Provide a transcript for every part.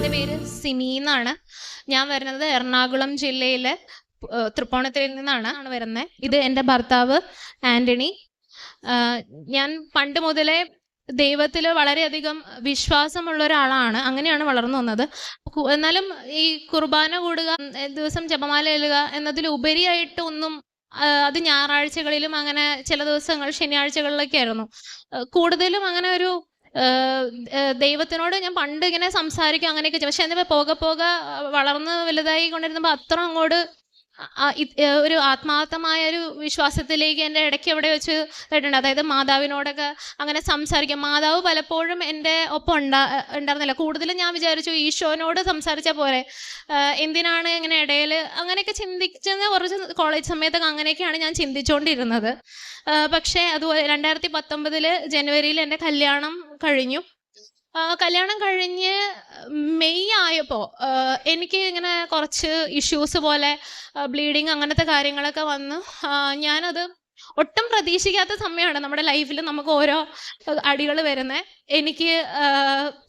എന്റെ പേര് സിമി എന്നാണ്. ഞാൻ വരുന്നത് എറണാകുളം ജില്ലയിലെ തൃപ്പോണത്തിൽ നിന്നാണ് ആണ് വരുന്നത് ഇത് എന്റെ ഭർത്താവ് ആന്റണി ഞാൻ പണ്ട് മുതലേ ദൈവത്തിൽ വളരെയധികം വിശ്വാസമുള്ള ഒരാളാണ്. അങ്ങനെയാണ് വളർന്നു വന്നത്. എന്നാലും ഈ കുർബാന കൂടുക ദിവസം ജപമാല എഴുതുക എന്നതിലുപരിയായിട്ട് ഒന്നും അത് ഞായറാഴ്ചകളിലും അങ്ങനെ ചില ദിവസങ്ങൾ ശനിയാഴ്ചകളിലൊക്കെ ആയിരുന്നു. കൂടുതലും അങ്ങനെ ഒരു ദൈവത്തിനോട് ഞാൻ പണ്ട് ഇങ്ങനെ സംസാരിക്കും അങ്ങനെയൊക്കെ പക്ഷെ എന്നിട്ട് പോകെ പോകെ വളർന്ന് വലുതായി കൊണ്ടിരുന്നപ്പോൾ അത്ര അങ്ങോട്ട് ഒരു ആത്മാർത്ഥമായ ഒരു വിശ്വാസത്തിലേക്ക് എന്റെ ഇടയ്ക്ക് എവിടെ വെച്ച് കേട്ടിട്ടുണ്ട്. അതായത് മാതാവിനോടൊക്കെ അങ്ങനെ സംസാരിക്കും. മാതാവ് പലപ്പോഴും എന്റെ ഒപ്പം ഉണ്ടാ ഉണ്ടായിരുന്നില്ല. കൂടുതലും ഞാൻ വിചാരിച്ചു ഈശോനോട് സംസാരിച്ച പോരെ. എന്തിനാണ് ഇങ്ങനെ ഇടയിൽ അങ്ങനെയൊക്കെ ചിന്തിച്ചത് കുറച്ച് കോളേജ് സമയത്തൊക്കെ അങ്ങനെയൊക്കെയാണ് ഞാൻ ചിന്തിച്ചുകൊണ്ടിരുന്നത് പക്ഷേ അതുപോലെ രണ്ടായിരത്തി പത്തൊമ്പതിൽ ജനുവരിയിൽ എന്റെ കല്യാണം കഴിഞ്ഞു. കല്യാണം കഴിഞ്ഞ് മെയ് ആയപ്പോൾ എനിക്ക് ഇങ്ങനെ കുറച്ച് ഇഷ്യൂസ് പോലെ ബ്ലീഡിങ് അങ്ങനത്തെ കാര്യങ്ങളൊക്കെ വന്നു ഞാനത് ഒട്ടും പ്രതീക്ഷിക്കാത്ത സമയമാണ് നമ്മുടെ ലൈഫിൽ നമുക്ക് ഓരോ അടികൾ വരുന്നത് എനിക്ക്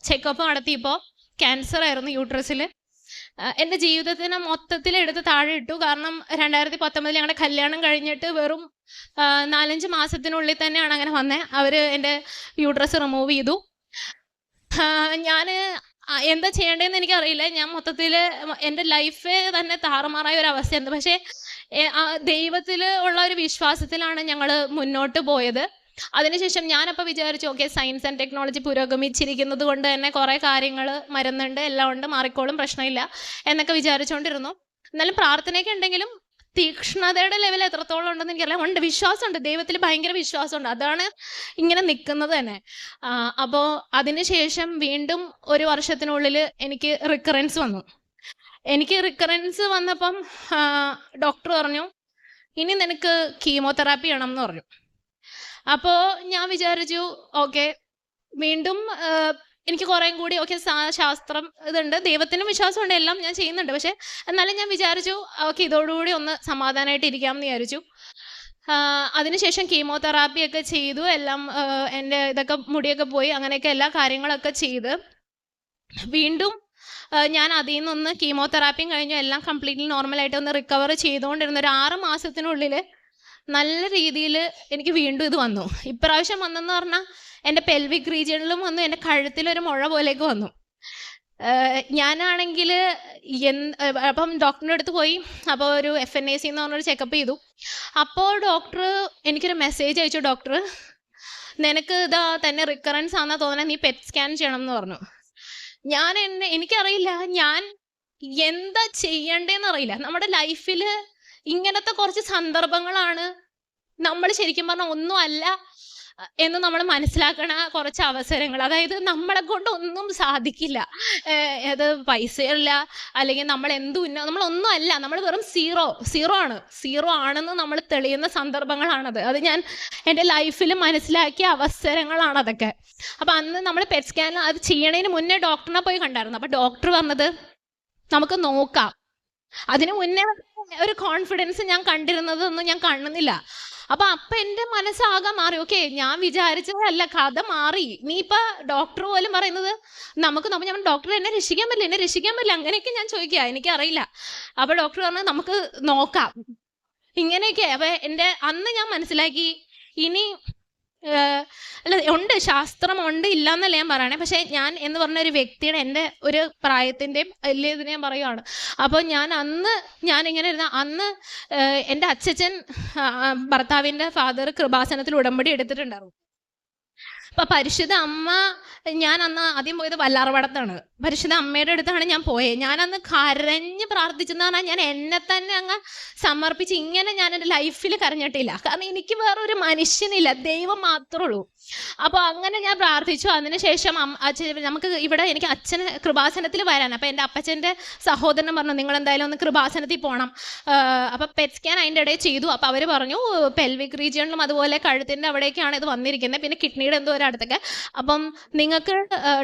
ചെക്കപ്പ് നടത്തിയപ്പോൾ ക്യാൻസർ ആയിരുന്നു യൂട്രസിൽ എന്റെ ജീവിതത്തിനെ മൊത്തത്തിൽ എടുത്ത് താഴെ ഇട്ടു. കാരണം രണ്ടായിരത്തി പത്തൊമ്പതിൽ ഞങ്ങളുടെ കല്യാണം കഴിഞ്ഞിട്ട് വെറും നാലഞ്ച് മാസത്തിനുള്ളിൽ തന്നെയാണ് അങ്ങനെ വന്നത് അവർ എന്റെ യൂട്രസ് റിമൂവ് ചെയ്തു. ഞാൻ എന്താ ചെയ്യേണ്ടതെന്ന് എനിക്കറിയില്ല. ഞാൻ മൊത്തത്തിൽ എന്റെ ലൈഫ് തന്നെ താറുമാറായ ഒരു അവസ്ഥയുണ്ട് പക്ഷേ ദൈവത്തിൽ ഉള്ള ഒരു വിശ്വാസത്തിലാണ് ഞങ്ങൾ മുന്നോട്ട് പോയത്. അതിനുശേഷം ഞാനപ്പോൾ വിചാരിച്ചു ഓക്കെ സയൻസ് ആൻഡ് ടെക്നോളജി പുരോഗമിച്ചിരിക്കുന്നത് കൊണ്ട് തന്നെ കുറേ കാര്യങ്ങൾ മരുന്നുണ്ട് എല്ലാം ഉണ്ട് മാറിക്കോളും പ്രശ്നമില്ല എന്നൊക്കെ വിചാരിച്ചുകൊണ്ടിരുന്നു എന്നാലും പ്രാർത്ഥനയൊക്കെ ഉണ്ടെങ്കിലും തീക്ഷ്ണതയുടെ ലെവൽ എത്രത്തോളം ഉണ്ടെന്ന് എനിക്കല്ല ഉണ്ട് വിശ്വാസമുണ്ട്. ദൈവത്തിൽ ഭയങ്കര വിശ്വാസമുണ്ട്. അതാണ് ഇങ്ങനെ നിൽക്കുന്നത് തന്നെ. അപ്പോൾ അതിനുശേഷം വീണ്ടും ഒരു വർഷത്തിനുള്ളിൽ എനിക്ക് റിക്കറൻസ് വന്നു. എനിക്ക് റിക്കറൻസ് വന്നപ്പം ഡോക്ടർ പറഞ്ഞു ഇനി നിനക്ക് കീമോതെറാപ്പി ചെയ്യണം എന്ന് പറഞ്ഞു. അപ്പോൾ ഞാൻ വിചാരിച്ചു ഓക്കെ വീണ്ടും എനിക്ക് കുറേ കൂടി ഓക്കെ ശാസ്ത്രം ഇതുണ്ട്. ദൈവത്തിനും വിശ്വാസമുണ്ട് എല്ലാം ഞാൻ ചെയ്യുന്നുണ്ട്. പക്ഷെ എന്നാലും ഞാൻ വിചാരിച്ചു ഓക്കെ ഇതോടുകൂടി ഒന്ന് സമാധാനമായിട്ട് ഇരിക്കാം എന്ന് വിചാരിച്ചു അതിനുശേഷം കീമോതെറാപ്പി ഒക്കെ ചെയ്തു. എല്ലാം എന്റെ ഇതൊക്കെ മുടിയൊക്കെ പോയി അങ്ങനെയൊക്കെ എല്ലാ കാര്യങ്ങളൊക്കെ ചെയ്ത്. വീണ്ടും ഞാൻ അതിൽ നിന്നൊന്ന് കീമോതെറാപ്പിയും കഴിഞ്ഞു. എല്ലാം കംപ്ലീറ്റ്ലി നോർമലായിട്ട് ഒന്ന് റിക്കവർ ചെയ്തുകൊണ്ടിരുന്ന ഒരു ആറ് മാസത്തിനുള്ളിൽ നല്ല രീതിയിൽ എനിക്ക് വീണ്ടും ഇത് വന്നു. ഇപ്രാവശ്യം വന്നെന്ന് പറഞ്ഞാൽ എന്റെ പെൽവിക് റീജിയണിലും വന്നു എന്റെ കഴുത്തിലൊരു മുഴ പോലെയൊക്കെ വന്നു. ഞാനാണെങ്കിൽ എൻ അപ്പം ഡോക്ടറിന്റെ അടുത്ത് പോയി അപ്പോൾ ഒരു എഫ് എൻ എ സി എന്ന് പറഞ്ഞൊരു ചെക്കപ്പ് ചെയ്തു. അപ്പോൾ ഡോക്ടർ എനിക്കൊരു മെസ്സേജ് അയച്ചു ഡോക്ടർ നിനക്ക് ഇതാ തന്നെ റിക്കറൻസ് ആണെന്നാ തോന്നണേ നീ പെറ്റ് സ്കാൻ ചെയ്യണം എന്ന് പറഞ്ഞു. ഞാൻ എന്നെ എനിക്കറിയില്ല ഞാൻ എന്താ ചെയ്യണ്ടേന്ന് അറിയില്ല. നമ്മുടെ ലൈഫിൽ ഇങ്ങനത്തെ കുറച്ച് സന്ദർഭങ്ങളാണ് നമ്മൾ ശരിക്കും പറഞ്ഞാൽ ഒന്നുമല്ല എന്ന് നമ്മൾ മനസ്സിലാക്കണ കുറച്ച് അവസരങ്ങൾ. അതായത് നമ്മളെ കൊണ്ട് ഒന്നും സാധിക്കില്ല. അത് പൈസയില്ല അല്ലെങ്കിൽ നമ്മൾ എന്തും ഇന്ന നമ്മളൊന്നും അല്ല നമ്മൾ വെറും സീറോ സീറോ ആണ്. സീറോ ആണെന്ന് നമ്മൾ തെളിയുന്ന സന്ദർഭങ്ങളാണത്. അത് ഞാൻ എന്റെ ലൈഫിൽ മനസ്സിലാക്കിയ അവസരങ്ങളാണ് അതൊക്കെ. അപ്പം അന്ന് നമ്മൾ പെറ്റ് സ്കാൻ അത് ചെയ്യണതിന് മുന്നേ ഡോക്ടറിനെ പോയി കണ്ടായിരുന്നു. അപ്പം ഡോക്ടർ പറഞ്ഞത് നമുക്ക് നോക്കാം അതിന് മുന്നേ ഒരു കോൺഫിഡൻസ് ഞാൻ കണ്ടിരുന്നതൊന്നും ഞാൻ കാണുന്നില്ല. അപ്പൊ അപ്പൊ എന്റെ മനസ്സാകെ മാറി. ഓക്കെ ഞാൻ വിചാരിച്ചതല്ല കഥ മാറി. നീ ഇപ്പൊ ഡോക്ടർ പോലും പറയുന്നത് നമുക്ക് നമ്മൾ ഞാൻ ഡോക്ടർ എന്നെ രക്ഷിക്കാൻ പറ്റില്ല എന്നെ രക്ഷിക്കാൻ പറ്റില്ല. അങ്ങനെയൊക്കെ ഞാൻ ചോദിക്കുക എനിക്കറിയില്ല. അപ്പൊ ഡോക്ടർ പറഞ്ഞു നമുക്ക് നോക്കാം. ഇങ്ങനെയൊക്കെ അപ്പൊ എന്റെ അന്ന് ഞാൻ മനസ്സിലാക്കി ഇനി അല്ല ഉണ്ട്. ശാസ്ത്രം ഉണ്ട് ഇല്ല എന്നല്ല ഞാൻ പറയണേ. പക്ഷെ ഞാൻ എന്ന് പറഞ്ഞ ഒരു വ്യക്തിയുടെ എന്റെ ഒരു പ്രായത്തിന്റെയും വലിയ ഇതിനെ ഞാൻ പറയുകയാണ് അപ്പോൾ ഞാൻ അന്ന് ഞാൻ ഇങ്ങനെ ഇരുന്ന അന്ന് എന്റെ അച്ഛച്ചൻ ഭർത്താവിന്റെ ഫാദർ കൃപാസനത്തിൽ ഉടമ്പടി എടുത്തിട്ടുണ്ടായിരുന്നു. അപ്പൊ പരിശുദ്ധ അമ്മ ഞാൻ അന്ന് ആദ്യം പോയത് വല്ലാർവടത്താണ്. പരിശുദ്ധ അമ്മയുടെ അടുത്താണ് ഞാൻ പോയത് ഞാനന്ന് കരഞ്ഞ് പ്രാർത്ഥിച്ചെന്ന് പറഞ്ഞാൽ ഞാൻ എന്നെ തന്നെ അങ്ങ് സമർപ്പിച്ച് ഇങ്ങനെ ഞാൻ എന്റെ ലൈഫിൽ കരഞ്ഞിട്ടില്ല. കാരണം എനിക്ക് വേറൊരു മനുഷ്യനില്ല. ദൈവം മാത്രമേ ഉള്ളൂ. അപ്പോൾ അങ്ങനെ ഞാൻ പ്രാർത്ഥിച്ചു. അതിനുശേഷം നമുക്ക് ഇവിടെ എനിക്ക് അച്ഛന് കൃപാസനത്തിൽ വരാൻ അപ്പോൾ എന്റെ അപ്പച്ചന്റെ സഹോദരൻ പറഞ്ഞു നിങ്ങൾ എന്തായാലും ഒന്ന് കൃപാസനത്തിൽ പോകണം അപ്പോൾ പെറ്റ് സ്കാൻ അതിന്റെ ഇടയിൽ ചെയ്തു. അപ്പോൾ അവർ പറഞ്ഞു പെൽവിക് റീജിയണിലും അതുപോലെ കഴുത്തിന്റെ അവിടേക്കാണ് ഇത് വന്നിരിക്കുന്നത്. പിന്നെ കിഡ്നിയുടെ എന്തോ ഒരു അടുത്തൊക്കെ. അപ്പം നിങ്ങൾക്ക്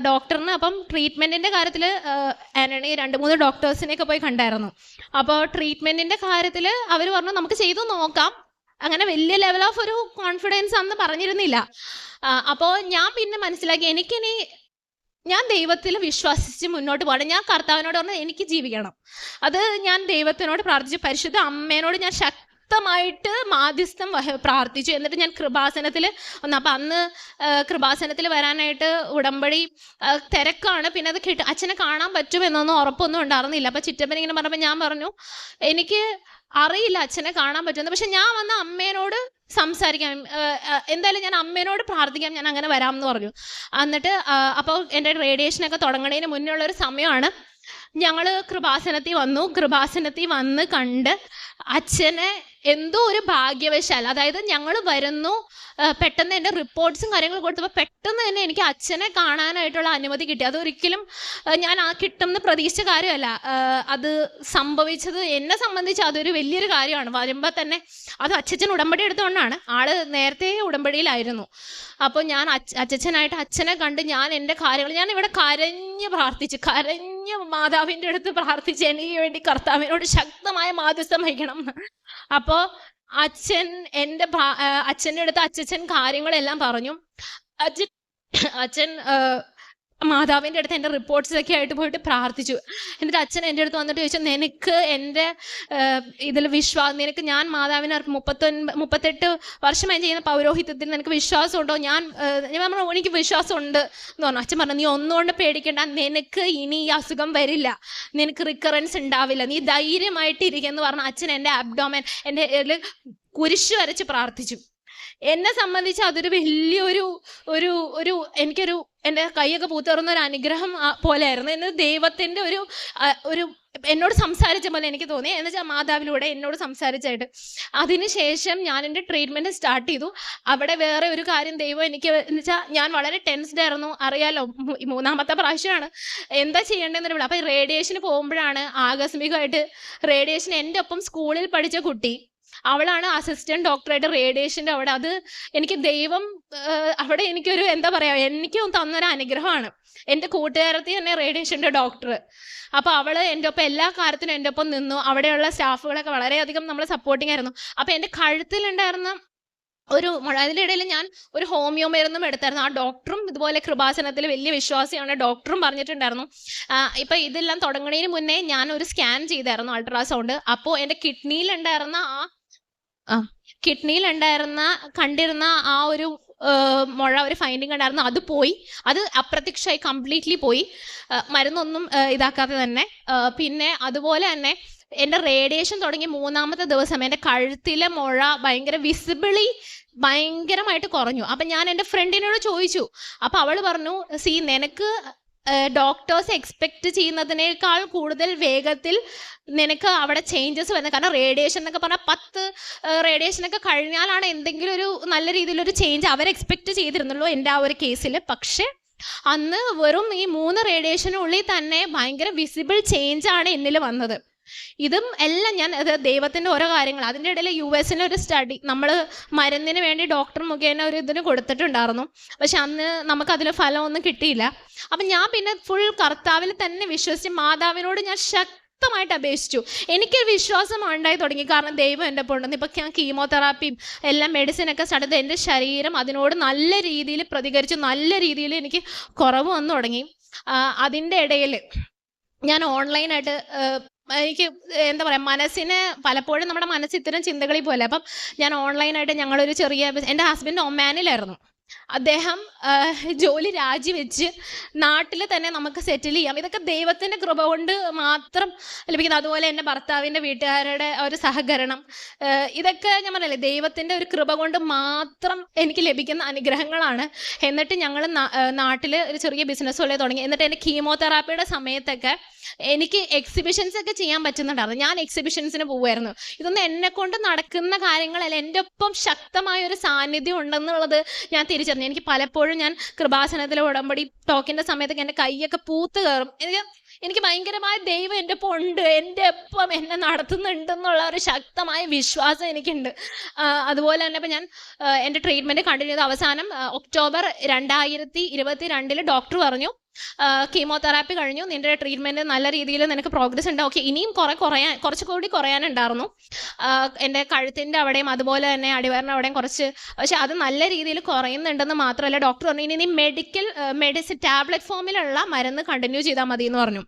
ഡോക്ടറിന് അപ്പം ട്രീറ്റ്മെന്റിന്റെ കാര്യത്തിൽ ആനണി രണ്ട് മൂന്ന് ഡോക്ടേഴ്സിനെയൊക്കെ പോയി കണ്ടായിരുന്നു. അപ്പോൾ ട്രീറ്റ്മെന്റിന്റെ കാര്യത്തിൽ അവർ പറഞ്ഞു നമുക്ക് ചെയ്തു നോക്കാം. അങ്ങനെ വലിയ ലെവൽ ഓഫ് ഒരു കോൺഫിഡൻസ് അന്ന് പറഞ്ഞിരുന്നില്ല. അപ്പോൾ ഞാൻ പിന്നെ മനസ്സിലാക്കി എനിക്കിനി ഞാൻ ദൈവത്തിൽ വിശ്വസിച്ച് മുന്നോട്ട് പോകണം. ഞാൻ കർത്താവിനോട് പറഞ്ഞാൽ എനിക്ക് ജീവിക്കണം. അത് ഞാൻ ദൈവത്തിനോട് പ്രാർത്ഥിച്ചു പരിശുദ്ധ അമ്മേനോട് ഞാൻ ശക്തമായിട്ട് മാധ്യസ്ഥം പ്രാർത്ഥിച്ചു. എന്നിട്ട് ഞാൻ കൃപാസനത്തിൽ ഒന്ന് അപ്പം അന്ന് കൃപാസനത്തിൽ വരാനായിട്ട് ഉടമ്പടി തിരക്കാണ്. പിന്നെ അത് കിട്ടും അച്ഛനെ കാണാൻ പറ്റുമെന്നൊന്നും ഉറപ്പൊന്നും ഉണ്ടായിരുന്നില്ല. അപ്പം ചിറ്റപ്പൻ ഇങ്ങനെ പറഞ്ഞപ്പോൾ ഞാൻ പറഞ്ഞു എനിക്ക് അറിയില്ല അച്ഛനെ കാണാൻ പറ്റുമെന്ന്. പക്ഷെ ഞാൻ വന്ന അമ്മേനോട് സംസാരിക്കാം. എന്തായാലും ഞാൻ അമ്മേനോട് പ്രാർത്ഥിക്കാം ഞാൻ അങ്ങനെ വരാമെന്ന് പറഞ്ഞു. എന്നിട്ട് അപ്പോൾ എന്റെ റേഡിയേഷനൊക്കെ തുടങ്ങുന്നതിന് മുന്നേ ഉള്ള ഒരു സമയമാണ്. ഞങ്ങൾ കൃപാസനത്തിൽ വന്നു. കൃപാസനത്തിൽ വന്ന് കണ്ട് അച്ഛനെ എന്തോ ഒരു ഭാഗ്യവശാൽ അതായത് ഞങ്ങൾ വരുന്നു പെട്ടെന്ന് എന്റെ റിപ്പോർട്ട്സും കാര്യങ്ങളും കൊടുത്തപ്പോൾ പെട്ടെന്ന് തന്നെ എനിക്ക് അച്ഛനെ കാണാനായിട്ടുള്ള അനുമതി കിട്ടി. അതൊരിക്കലും ഞാൻ ആ കിട്ടുമെന്ന് പ്രതീക്ഷിച്ച കാര്യമല്ല. അത് സംഭവിച്ചത് എന്നെ സംബന്ധിച്ച് അതൊരു വലിയൊരു കാര്യമാണ്. വരുമ്പോൾ തന്നെ അത് അച്ഛച്ചൻ ഉടമ്പടി എടുത്തുകൊണ്ടാണ്. ആൾ നേരത്തെ ഉടമ്പടിയിലായിരുന്നു. അപ്പോൾ ഞാൻ അച്ഛ അച്ഛനായിട്ട് അച്ഛനെ കണ്ട് ഞാൻ എന്റെ കാര്യങ്ങൾ ഞാൻ ഇവിടെ കരഞ്ഞ് പ്രാർത്ഥിച്ചു. കരഞ്ഞ് മാതാവിന്റെ അടുത്ത് പ്രാർത്ഥിച്ച് എനിക്ക് വേണ്ടി കർത്താവിനോട് ശക്തമായ മാധ്യസ്ഥം വഹിക്കണം. അപ്പോ അപ്പോൾ അച്ഛൻ എന്റെ അച്ഛന്റെ അടുത്ത് അച്ഛൻ കാര്യങ്ങളെല്ലാം പറഞ്ഞു. അച്ഛൻ അച്ഛൻ മാതാവിന്റെ അടുത്ത് എന്റെ റിപ്പോർട്ട്സിലൊക്കെ ആയിട്ട് പോയിട്ട് പ്രാർത്ഥിച്ചു. എന്നിട്ട് അച്ഛൻ എന്റെ അടുത്ത് വന്നിട്ട് ചോദിച്ചു നിനക്ക് എന്റെ ഇതിൽ വിശ്വാസം നിനക്ക് ഞാൻ മാതാവിനെ മുപ്പത്തൊൻപത് മുപ്പത്തൊൻപ മുപ്പത്തെട്ട് വർഷമായി ചെയ്യുന്ന പൗരോഹിത്യത്തിൽ നിനക്ക് വിശ്വാസമുണ്ടോ? ഞാൻ ഞാൻ പറഞ്ഞു എനിക്ക് വിശ്വാസമുണ്ട് എന്ന് പറഞ്ഞു. അച്ഛൻ പറഞ്ഞു നീ ഒന്നുകൊണ്ട് പേടിക്കേണ്ട നിനക്ക് ഇനി ഈ അസുഖം വരില്ല. നിനക്ക് റിക്കറൻസ് ഉണ്ടാവില്ല. നീ ധൈര്യമായിട്ട് ഇരിക്കുമെന്ന് പറഞ്ഞു. അച്ഛൻ എന്റെ അബ്ഡോമൻ എന്റെ കുരിശ് വരച്ച് പ്രാർത്ഥിച്ചു. എന്നെ സംബന്ധിച്ച് അതൊരു വലിയൊരു ഒരു ഒരു എനിക്കൊരു എന്റെ കൈയൊക്കെ പൂത്തുറന്ന ഒരു അനുഗ്രഹം പോലെയായിരുന്നു. എന്ന് ദൈവത്തിന്റെ ഒരു ഒരു എന്നോട് സംസാരിച്ച പോലെ എനിക്ക് തോന്നി. എന്ന് വെച്ചാൽ മാതാവിലൂടെ എന്നോട് സംസാരിച്ചായിട്ട്. അതിനുശേഷം ഞാൻ എന്റെ ട്രീറ്റ്മെന്റ് സ്റ്റാർട്ട് ചെയ്തു. അവിടെ വേറെ ഒരു കാര്യം ദൈവം എനിക്ക് എന്ന് വെച്ചാൽ ഞാൻ വളരെ ടെൻസ്ഡ് ആയിരുന്നു. അറിയാലോ മൂന്നാമത്തെ പ്രാവശ്യമാണ്. എന്താ ചെയ്യേണ്ടതെന്ന് അപ്പോൾ റേഡിയേഷന് പോകുമ്പോഴാണ് ആകസ്മികമായിട്ട് റേഡിയേഷൻ എന്റെ ഒപ്പം സ്കൂളിൽ പഠിച്ച കുട്ടി അവളാണ് അസിസ്റ്റന്റ് ഡോക്ടറായിട്ട് റേഡിയേഷന്റെ അവിടെ. അത് എനിക്ക് ദൈവം അവിടെ എനിക്കൊരു എന്താ പറയുക എനിക്ക് തന്നൊരു അനുഗ്രഹമാണ്. എന്റെ കൂട്ടുകാരത്തി തന്നെ റേഡിയേഷന്റെ ഡോക്ടർ അപ്പോൾ അവൾ എന്റെ ഒപ്പം എല്ലാ കാര്യത്തിനും എന്റെ ഒപ്പം നിന്നു. അവിടെയുള്ള സ്റ്റാഫുകളൊക്കെ വളരെയധികം നമ്മൾ സപ്പോർട്ടിങ് ആയിരുന്നു. അപ്പോൾ എന്റെ കഴുത്തിലുണ്ടായിരുന്ന ഒരു അതിന്റെ ഇടയിൽ ഞാൻ ഒരു ഹോമിയോ മരുന്നും എടുത്തായിരുന്നു. ആ ഡോക്ടറും ഇതുപോലെ കൃപാസനത്തിൽ വലിയ വിശ്വാസിയാണ്. ഡോക്ടറും പറഞ്ഞിട്ടുണ്ടായിരുന്നു. ഇപ്പം ഇതെല്ലാം തുടങ്ങുന്നതിന് മുന്നേ ഞാൻ ഒരു സ്കാൻ ചെയ്തായിരുന്നു അൾട്രാസൗണ്ട് അപ്പോൾ എന്റെ കിഡ്നിയിലുണ്ടായിരുന്ന ആ ആ. കിഡ്നിയിലുണ്ടായിരുന്ന കണ്ടിരുന്ന ആ ഒരു മുഴ ഒരു ഫൈൻഡിങ് ഉണ്ടായിരുന്നു. അത് പോയി. അത് അപ്രത്യക്ഷമായി കംപ്ലീറ്റ്ലി പോയി. മരുന്നൊന്നും ഇതാക്കാതെ തന്നെ. പിന്നെ അതുപോലെ തന്നെ എന്റെ റേഡിയേഷൻ തുടങ്ങി മൂന്നാമത്തെ ദിവസം എന്റെ കഴുത്തിലെ മുഴ ഭയങ്കര വിസിബിളി ഭയങ്കരമായിട്ട് കുറഞ്ഞു. അപ്പം ഞാൻ എന്റെ ഫ്രണ്ടിനോട് ചോദിച്ചു. അപ്പം അവൾ പറഞ്ഞു സി നിനക്ക് ഡോക്ടേഴ്സ് എക്സ്പെക്ട് ചെയ്യുന്നതിനേക്കാൾ കൂടുതൽ വേഗത്തിൽ നിനക്ക് അവിടെ ചേഞ്ചസ് വരുന്നത്. കാരണം റേഡിയേഷൻ എന്നൊക്കെ പറഞ്ഞാൽ പത്ത് റേഡിയേഷനൊക്കെ കഴിഞ്ഞാലാണ് എന്തെങ്കിലും ഒരു നല്ല രീതിയിലൊരു ചേഞ്ച് അവർ എക്സ്പെക്ട് ചെയ്തിരുന്നുള്ളൂ എന്റെ ആ ഒരു കേസിൽ പക്ഷേ അന്ന് വെറും ഈ മൂന്ന് റേഡിയേഷനുള്ളിൽ തന്നെ ഭയങ്കര വിസിബിൾ ചേഞ്ച് ആണ് എന്നിൽ വന്നത്. ഇതും എല്ലാം ഞാൻ അത് ദൈവത്തിന്റെ ഓരോ കാര്യങ്ങൾ അതിന്റെ ഇടയിൽ യു എസിന് ഒരു സ്റ്റഡി നമ്മൾ മരുന്നിന് വേണ്ടി ഡോക്ടർ മുഖേന ഒരു ഇതിന് കൊടുത്തിട്ടുണ്ടായിരുന്നു. പക്ഷെ അന്ന് നമുക്ക് അതിൽ ഫലമൊന്നും കിട്ടിയില്ല. അപ്പം ഞാൻ പിന്നെ ഫുൾ കർത്താവിൽ തന്നെ വിശ്വസിച്ച് മാതാവിനോട് ഞാൻ ശക്തമായിട്ട് അപേക്ഷിച്ചു. എനിക്ക് വിശ്വാസം ഉണ്ടായി തുടങ്ങി. കാരണം ദൈവം എന്റെ ഒപ്പം ഉണ്ടെന്ന് ഇപ്പം ഞാൻ കീമോതെറാപ്പിയും എല്ലാം മെഡിസിനൊക്കെ സ്ഥലത്ത് എന്റെ ശരീരം അതിനോട് നല്ല രീതിയിൽ പ്രതികരിച്ച്. നല്ല രീതിയിൽ എനിക്ക് കുറവ് വന്നു തുടങ്ങി. അതിന്റെ ഇടയിൽ ഞാൻ ഓൺലൈനായിട്ട് എനിക്ക് എന്താ പറയുക മനസ്സിന് പലപ്പോഴും നമ്മുടെ മനസ്സ് ഇത്തരം ചിന്തകളിൽ പോലെ അപ്പം ഞാൻ ഓൺലൈനായിട്ട് ഞങ്ങളൊരു ചെറിയ എന്റെ ഹസ്ബൻഡ് ഒമാനിലായിരുന്നു. അദ്ദേഹം ജോലി രാജിവെച്ച് നാട്ടിൽ തന്നെ നമുക്ക് സെറ്റിൽ ചെയ്യാം. ഇതൊക്കെ ദൈവത്തിന്റെ കൃപ കൊണ്ട് മാത്രം ലഭിക്കുന്നത് അതുപോലെ എന്റെ ഭർത്താവിന്റെ വീട്ടുകാരുടെ ഒരു സഹകരണം. ഇതൊക്കെ ഞാൻ പറഞ്ഞില്ലേ ദൈവത്തിന്റെ ഒരു കൃപ കൊണ്ട് മാത്രം എനിക്ക് ലഭിക്കുന്ന അനുഗ്രഹങ്ങളാണ്. എന്നിട്ട് ഞങ്ങൾ നാട്ടിൽ ഒരു ചെറിയ ബിസിനസ് പോലെ തുടങ്ങി. എന്നിട്ട് എന്റെ കീമോതെറാപ്പിയുടെ സമയത്തൊക്കെ എനിക്ക് എക്സിബിഷൻസ് ഒക്കെ ചെയ്യാൻ പറ്റുന്നുണ്ടായിരുന്നു. ഞാൻ എക്സിബിഷൻസിന് പോവുമായിരുന്നു. ഇതൊന്നും എന്നെ കൊണ്ട് നടക്കുന്ന കാര്യങ്ങളല്ല. എന്റെ ഒപ്പം ശക്തമായ ഒരു സാന്നിധ്യം ഉണ്ടെന്നുള്ളത് ഞാൻ തിരിച്ചറിഞ്ഞു എനിക്ക് പലപ്പോഴും ഞാൻ കൃപാസനത്തിലെ ഉടമ്പടി ടോക്കിന്റെ സമയത്തൊക്കെ എന്റെ കൈയൊക്കെ പൂത്ത് കയറും. എനിക്ക് എനിക്ക് ഭയങ്കരമായ ദൈവം എന്റെ ഒപ്പം ഉണ്ട്. എന്റെ ഒപ്പം എന്നെ നടത്തുന്നുണ്ടെന്നുള്ള ഒരു ശക്തമായ വിശ്വാസം എനിക്കുണ്ട്. അതുപോലെ തന്നെ ഇപ്പം ഞാൻ എന്റെ ട്രീറ്റ്മെന്റ് കണ്ടിന്യൂ ചെയ്ത് അവസാനം ഒക്ടോബർ രണ്ടായിരത്തി ഇരുപത്തി രണ്ടിൽ ഡോക്ടർ പറഞ്ഞു കീമോതെറാപ്പി കഴിഞ്ഞു. നിന്റെ ട്രീറ്റ്മെന്റ് നല്ല രീതിയിൽ നിനക്ക് പ്രോഗ്രസ് ഉണ്ട്. ഓക്കെ ഇനിയും കുറെ കുറയാൻ കുറച്ചുകൂടി കുറയാനുണ്ടായിരുന്നു. എന്റെ എന്റെ കഴുത്തിന്റെ അവിടെയും അതുപോലെ തന്നെ അടിവയറിന്റെ അവിടെയും കുറച്ച് പക്ഷെ അത് നല്ല രീതിയിൽ കുറയുന്നുണ്ടെന്ന് മാത്രമല്ല ഡോക്ടർ പറഞ്ഞു ഇനി നീ മെഡിക്കൽ മെഡിസിൻ ടാബ്ലറ്റ് ഫോമിലുള്ള മരുന്ന് കണ്ടിന്യൂ ചെയ്താൽ മതി എന്ന് പറഞ്ഞു.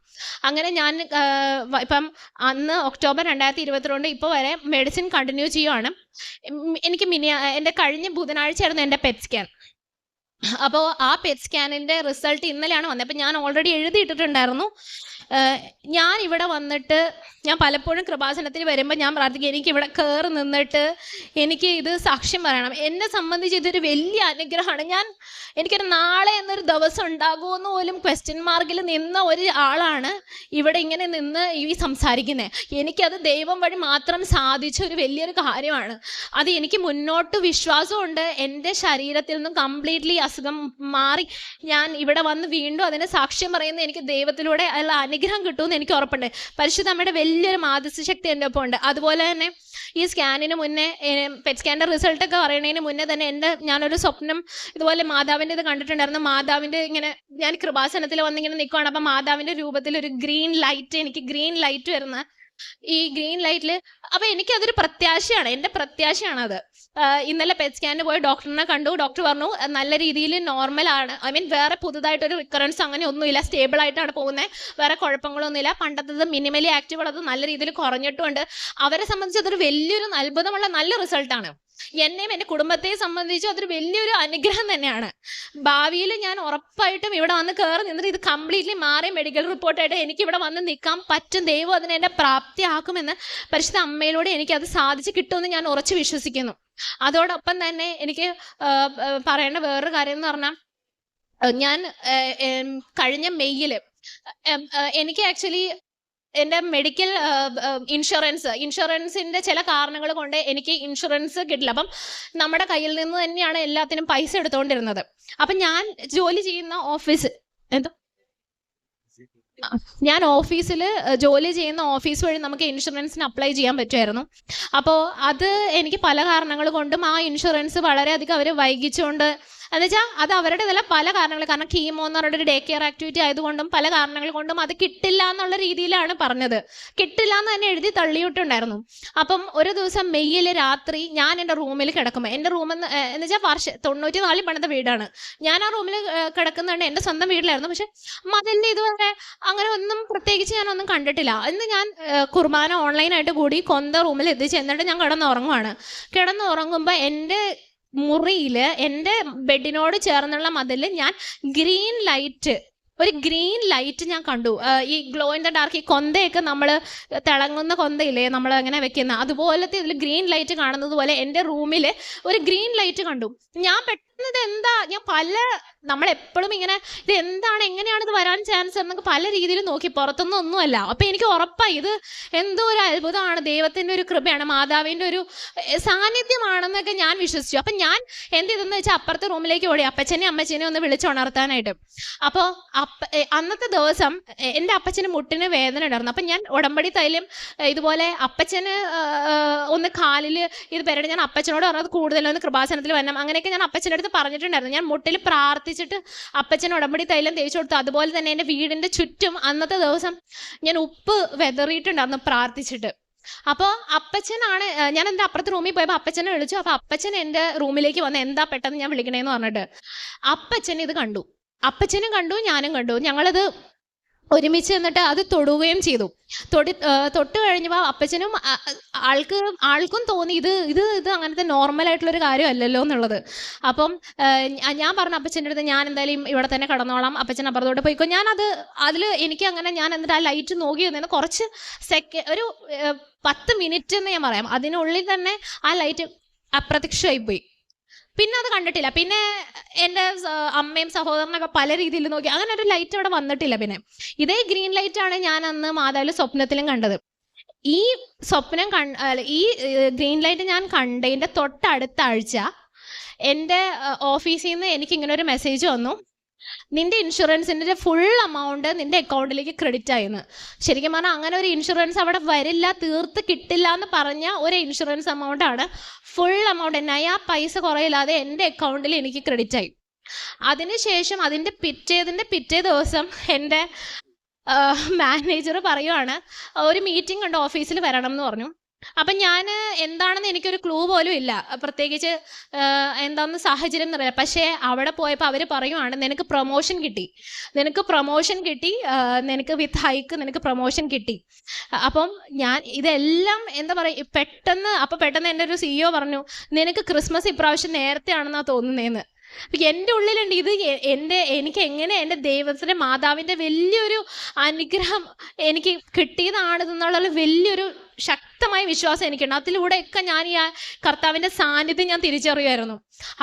അങ്ങനെ ഞാൻ ഇപ്പം അന്ന് ഒക്ടോബർ രണ്ടായിരത്തി ഇരുപത്തിരണ്ട് ഇപ്പോൾ വരെ മെഡിസിൻ കണ്ടിന്യൂ ചെയ്യുവാണ്. എനിക്ക് മിനി എന്റെ കഴിഞ്ഞ ബുധനാഴ്ചയായിരുന്നു എന്റെ പെറ്റ് സ്കാൻ അപ്പോൾ ആ പെറ്റ് സ്കാനിന്റെ റിസൾട്ട് ഇന്നലെയാണ് വന്നത്. അപ്പോൾ ഞാൻ ഓൾറെഡി എഴുതിയിട്ടിട്ടുണ്ടായിരുന്നു. ഞാൻ ഇവിടെ വന്നിട്ട് ഞാൻ പലപ്പോഴും കൃപാസനത്തിൽ വരുമ്പോൾ ഞാൻ പ്രാർത്ഥിക്കും എനിക്ക് ഇവിടെ കയറി നിന്നിട്ട് എനിക്ക് ഇത് സാക്ഷ്യം പറയണം. എന്നെ സംബന്ധിച്ച് ഇതൊരു വലിയ അനുഗ്രഹമാണ്. ഞാൻ എനിക്കൊരു നാളെ എന്നൊരു ദിവസം ഉണ്ടാകുമെന്ന് പോലും ക്വസ്റ്റ്യൻ മാർക്കിൽ നിന്ന ഒരു ആളാണ് ഇവിടെ ഇങ്ങനെ നിന്ന് ഈ സംസാരിക്കുന്നത് എനിക്കത് ദൈവം വഴി മാത്രം സാധിച്ച ഒരു വലിയൊരു കാര്യമാണ്. അത് എനിക്ക് മുന്നോട്ട് വിശ്വാസമുണ്ട്. എന്റെ ശരീരത്തിൽ നിന്നും കംപ്ലീറ്റ്ലി അസുഖം മാറി ഞാൻ ഇവിടെ വന്ന് വീണ്ടും അതിന് സാക്ഷ്യം പറയുന്നത് എനിക്ക് ദൈവത്തിലൂടെ ഉള്ള അനുഗ്രഹം കിട്ടുമെന്ന് എനിക്ക് ഉറപ്പുണ്ട്. പരിശുദ്ധ അമ്മയുടെ വലിയൊരു മാതൃ ശക്തി എന്റെ ഒപ്പം ഉണ്ട്. അതുപോലെ തന്നെ ഈ സ്കാനിന് മുന്നേ പെറ്റ് സ്കാനിന്റെ റിസൾട്ടൊക്കെ പറയുന്നതിന് മുന്നേ തന്നെ എന്റെ ഞാനൊരു സ്വപ്നം ഇതുപോലെ മാതാവിന്റെ ഇത് കണ്ടിട്ടുണ്ടായിരുന്നു. മാതാവിന്റെ ഇങ്ങനെ ഞാൻ കൃപാസനത്തിൽ വന്നിങ്ങനെ നിൽക്കുവാണ്. അപ്പം മാതാവിന്റെ രൂപത്തിൽ ഒരു ഗ്രീൻ ലൈറ്റ് എനിക്ക് ഗ്രീൻ ലൈറ്റ് വരുന്ന ഈ ഗ്രീൻ ലൈറ്റിൽ അപ്പൊ എനിക്ക് അതൊരു പ്രത്യാശയാണ്. എന്റെ പ്രത്യാശയാണ് അത് ഇന്നലെ പെറ്റ് സ്കാനിന് പോയി ഡോക്ടറിനെ കണ്ടു. ഡോക്ടർ പറഞ്ഞു നല്ല രീതിയിൽ നോർമൽ ആണ്. ഐ മീൻ വേറെ പുതുതായിട്ടൊരു റിക്കറൻസ് അങ്ങനെ ഒന്നുമില്ല. സ്റ്റേബിൾ ആയിട്ടാണ് പോകുന്നത് വേറെ കുഴപ്പങ്ങളൊന്നുമില്ല. പണ്ടത്തത് മിനിമലി ആക്റ്റീവ് ഉള്ളത് നല്ല രീതിയിൽ കുറഞ്ഞിട്ടുണ്ട് അവരെ സംബന്ധിച്ച് അതൊരു വലിയൊരു അത്ഭുതമുള്ള നല്ല റിസൾട്ടാണ് എന്നെയും എന്റെ കുടുംബത്തെയും സംബന്ധിച്ച് അതൊരു വലിയൊരു അനുഗ്രഹം തന്നെയാണ്. ഭാവിയിൽ ഞാൻ ഉറപ്പായിട്ടും ഇവിടെ വന്ന് കയറി നിന്നിട്ട് ഇത് കംപ്ലീറ്റ്ലി മാറി മെഡിക്കൽ റിപ്പോർട്ടായിട്ട് എനിക്ക് ഇവിടെ വന്ന് നിൽക്കാൻ പറ്റും. ദൈവം അതിനെ എന്റെ പ്രാപ്തിയാക്കുമെന്ന് പരിശുദ്ധ അമ്മയിലൂടെ എനിക്ക് അത് സാധിച്ച് കിട്ടുമെന്ന് ഞാൻ ഉറച്ചു വിശ്വസിക്കുന്നു. അതോടൊപ്പം തന്നെ എനിക്ക് പറയേണ്ട വേറൊരു കാര്യം എന്ന് പറഞ്ഞാൽ ഞാൻ കഴിഞ്ഞ മെയ്യിൽ എനിക്ക് ആക്ച്വലി എന്റെ മെഡിക്കൽ ഇൻഷുറൻസ് ഇൻഷുറൻസിന്റെ ചില കാരണങ്ങൾ കൊണ്ട് എനിക്ക് ഇൻഷുറൻസ് കിട്ടില്ല. അപ്പം നമ്മുടെ കയ്യിൽ നിന്ന് തന്നെയാണ് എല്ലാത്തിനും പൈസ എടുത്തുകൊണ്ടിരുന്നത് അപ്പം ഞാൻ ജോലി ചെയ്യുന്ന ഓഫീസ് എന്തോ? ഞാൻ ഓഫീസിൽ ജോലി ചെയ്യുന്ന ഓഫീസ് വഴി നമുക്ക് ഇൻഷുറൻസിന് അപ്ലൈ ചെയ്യാൻ പറ്റുമായിരുന്നു. അപ്പോൾ അത് എനിക്ക് പല കാരണങ്ങൾ കൊണ്ടും ആ ഇൻഷുറൻസ് വളരെയധികം അവർ വൈകിച്ചുകൊണ്ട് എന്നുവെച്ചാൽ അത് അവരുടെ ഇതിലെ പല കാരണങ്ങൾ. കാരണം കീമോ എന്ന് പറഞ്ഞൊരു ഡേ കെയർ ആക്ടിവിറ്റി ആയതുകൊണ്ടും പല കാരണങ്ങൾ കൊണ്ടും അത് കിട്ടില്ല എന്നുള്ള രീതിയിലാണ് പറഞ്ഞത്. കിട്ടില്ല എന്ന് തന്നെ എഴുതി തള്ളിയിട്ടുണ്ടായിരുന്നു അപ്പം ഒരു ദിവസം മെയ്യിൽ രാത്രി ഞാൻ എന്റെ റൂമിൽ കിടക്കുമ്പോൾ എന്റെ റൂമെന്ന് എന്ന് വെച്ചാൽ വർഷ തൊണ്ണൂറ്റി നാലിൽ പണിത വീടാണ്. ഞാൻ ആ റൂമിൽ കിടക്കുന്നുണ്ട്. എന്റെ സ്വന്തം വീട്ടിലായിരുന്നു. പക്ഷെ മതിലിന്റെ ഇതുവരെ അങ്ങനെ ഒന്നും പ്രത്യേകിച്ച് ഞാനൊന്നും കണ്ടിട്ടില്ല. ഇന്ന് ഞാൻ കുർബാന ഓൺലൈനായിട്ട് കൂടി കൊന്ത റൂമിൽ എത്തിച്ച് എന്നിട്ട് ഞാൻ കിടന്നുറങ്ങുവാണ്. കിടന്നുറങ്ങുമ്പോൾ എന്റെ മുറിയിൽ എന്റെ ബെഡിനോട് ചേർന്നുള്ള മതിൽ ഞാൻ ഗ്രീൻ ലൈറ്റ് ഒരു ഗ്രീൻ ലൈറ്റ് ഞാൻ കണ്ടു. ഈ ഗ്ലോ ഇൻ ദ ഡാർക്ക് ഈ കൊന്തയൊക്കെ നമ്മൾ തിളങ്ങുന്ന കൊന്തയില്ലേ നമ്മൾ അങ്ങനെ വെക്കുന്ന അതുപോലത്തെ ഇതിൽ ഗ്രീൻ ലൈറ്റ് കാണുന്നത് പോലെ എന്റെ റൂമിൽ ഒരു ഗ്രീൻ ലൈറ്റ് കണ്ടു. ഞാൻ ഇത് എന്താ ഞാൻ പല നമ്മൾ എപ്പോഴും ഇങ്ങനെ ഇത് എന്താണ് എങ്ങനെയാണ് ഇത് വരാൻ ചാൻസ് എന്നൊക്കെ പല രീതിയിലും നോക്കി. പുറത്തൊന്നും ഒന്നുമല്ല. അപ്പൊ എനിക്ക് ഉറപ്പായി. ഇത് എന്തോ ഒരു അത്ഭുതമാണ്. ദൈവത്തിന്റെ ഒരു കൃപയാണ്. മാതാവിന്റെ ഒരു സാന്നിധ്യമാണെന്നൊക്കെ ഞാൻ വിശ്വസിച്ചു. അപ്പൊ ഞാൻ എന്ത് ചെയ്തെന്ന് വെച്ചാൽ അപ്പുറത്തെ റൂമിലേക്ക് ഓടി. അപ്പച്ചനെ അമ്മച്ചനെ ഒന്ന് വിളിച്ചുണർത്താനായിട്ട് അപ്പോൾ അപ്പ അന്നത്തെ ദിവസം എന്റെ അപ്പച്ചന് മുട്ടിന് വേദന ഉണ്ടായിരുന്നു. അപ്പം ഞാൻ ഉടമ്പടി തൈലം ഇതുപോലെ അപ്പച്ചന് ഒന്ന് കാലിൽ ഇത് പേരുടെ. ഞാൻ അപ്പച്ചനോട് പറഞ്ഞത് കൂടുതലൊന്ന് കൃപാസനത്തിൽ വരണം. അങ്ങനെയൊക്കെ ഞാൻ അപ്പച്ചന്റെ അടുത്ത് പറഞ്ഞിട്ടുണ്ടായിരുന്നു. ഞാൻ മുട്ടിൽ പ്രാർത്ഥിച്ചിട്ട് അപ്പച്ചൻ ഉടമ്പടി തൈലം തേച്ചു കൊടുത്തു. അതുപോലെ തന്നെ എന്റെ വീടിന്റെ ചുറ്റും അന്നത്തെ ദിവസം ഞാൻ ഉപ്പ് വെതറിയിട്ടുണ്ടായിരുന്നു പ്രാർത്ഥിച്ചിട്ട്. അപ്പോൾ അപ്പച്ചനാണ് ഞാൻ എന്റെ അപ്പുറത്തെ റൂമിൽ പോയപ്പോൾ അപ്പച്ചനെ വിളിച്ചു. അപ്പോൾ അപ്പച്ചൻ എന്റെ റൂമിലേക്ക് വന്ന് എന്താ പെട്ടെന്ന് ഞാൻ വിളിക്കണേന്ന് പറഞ്ഞിട്ട് അപ്പച്ചൻ ഇത് കണ്ടു. അപ്പച്ചനും കണ്ടു ഞാനും കണ്ടു. ഞങ്ങളത് ഒരുമിച്ച് നിന്നിട്ട് അത് തൊടുകയും ചെയ്തു. തൊടി തൊട്ട് കഴിഞ്ഞപ്പോൾ അപ്പച്ചനും ആൾക്ക് ആൾക്കും തോന്നി ഇത് ഇത് ഇത് അങ്ങനത്തെ നോർമൽ ആയിട്ടുള്ളൊരു കാര്യമല്ലല്ലോ എന്നുള്ളത്. അപ്പം ഞാൻ പറഞ്ഞു അപ്പച്ചന്റെ അടുത്ത് ഞാൻ എന്തായാലും ഇവിടെ തന്നെ കടന്നോളാം. അപ്പച്ചൻ അപ്പുറത്തോട്ട് പോയിക്കോ. ഞാനത് അതിൽ എനിക്ക് അങ്ങനെ ഞാൻ എന്നിട്ട് ആ ലൈറ്റ് നോക്കി നിന്ന് കുറച്ച് സെക്ക ഒരു പത്ത് മിനിറ്റ് എന്ന് ഞാൻ പറയാം. അതിനുള്ളിൽ തന്നെ ആ ലൈറ്റ് അപ്രത്യക്ഷമായി പോയി. പിന്നെ അത് കണ്ടിട്ടില്ല. പിന്നെ എന്റെ അമ്മയും സഹോദരനൊക്കെ പല രീതിയിൽ നോക്കി. അങ്ങനെ ഒരു ലൈറ്റ് അവിടെ വന്നിട്ടില്ല പിന്നെ. ഇതേ ഗ്രീൻ ലൈറ്റ് ആണ് ഞാൻ അന്ന് മാതാവിൽ സ്വപ്നത്തിലും കണ്ടത്. ഈ സ്വപ്നം കൺ ഈ ഗ്രീൻ ലൈറ്റ് ഞാൻ കണ്ടതിന്റെ തൊട്ടടുത്ത ആഴ്ച എന്റെ ഓഫീസിൽ നിന്ന് എനിക്ക് ഇങ്ങനെ ഒരു മെസ്സേജ് വന്നു. നിന്റെ ഇൻഷുറൻസിന്റെ ഫുൾ എമൗണ്ട് നിന്റെ അക്കൗണ്ടിലേക്ക് ക്രെഡിറ്റ് ആയെന്ന്. ശരിക്കും പറഞ്ഞാൽ അങ്ങനെ ഒരു ഇൻഷുറൻസ് അവിടെ വരില്ല തീർത്ത് കിട്ടില്ല എന്ന് പറഞ്ഞ ഒരു ഇൻഷുറൻസ് എമൗണ്ട് ആണ് ഫുൾ എമൗണ്ട് എന്നായി ആ പൈസ കുറയില്ലാതെ എന്റെ അക്കൗണ്ടിൽ എനിക്ക് ക്രെഡിറ്റ് ആയി. അതിനുശേഷം അതിന്റെ പിറ്റേതിന്റെ പിറ്റേ ദിവസം എന്റെ മാനേജർ പറയുവാണ് ഒരു മീറ്റിംഗ് ഉണ്ട് ഓഫീസിൽ വരണം എന്ന് പറഞ്ഞു. അപ്പം ഞാൻ എന്താണെന്ന് എനിക്കൊരു ക്ലൂ പോലും ഇല്ല. പ്രത്യേകിച്ച് എന്താണെന്ന് സാഹചര്യം എന്നറിയില്ല പക്ഷേ അവിടെ പോയപ്പോൾ അവർ പറയുവാണ് നിനക്ക് പ്രൊമോഷൻ കിട്ടി. നിനക്ക് പ്രൊമോഷൻ കിട്ടി. നിനക്ക് വിത്ത് ഹൈക്ക് നിനക്ക് പ്രൊമോഷൻ കിട്ടി. അപ്പം ഞാൻ ഇതെല്ലാം എന്താ പറയുക പെട്ടെന്ന് അപ്പം പെട്ടെന്ന് എന്റെ ഒരു സിഇഒ പറഞ്ഞു നിനക്ക് ക്രിസ്മസ് ഇപ്രാവശ്യം നേരത്തെ ആണെന്നാ തോന്നുന്നേന്ന്. എന്റെ ഉള്ളിലുണ്ട് ഇത് എന്റെ എനിക്ക് എങ്ങനെ എന്റെ ദൈവത്തിന്റെ മാതാവിന്റെ വലിയൊരു അനുഗ്രഹം എനിക്ക് കിട്ടിയതാണ് എന്നുള്ള വലിയൊരു ശക്തമായ വിശ്വാസം എനിക്കുണ്ട്. അതിലൂടെയൊക്കെ ഞാൻ ഈ കർത്താവിന്റെ സാന്നിധ്യം ഞാൻ തിരിച്ചറിയുമായിരുന്നു.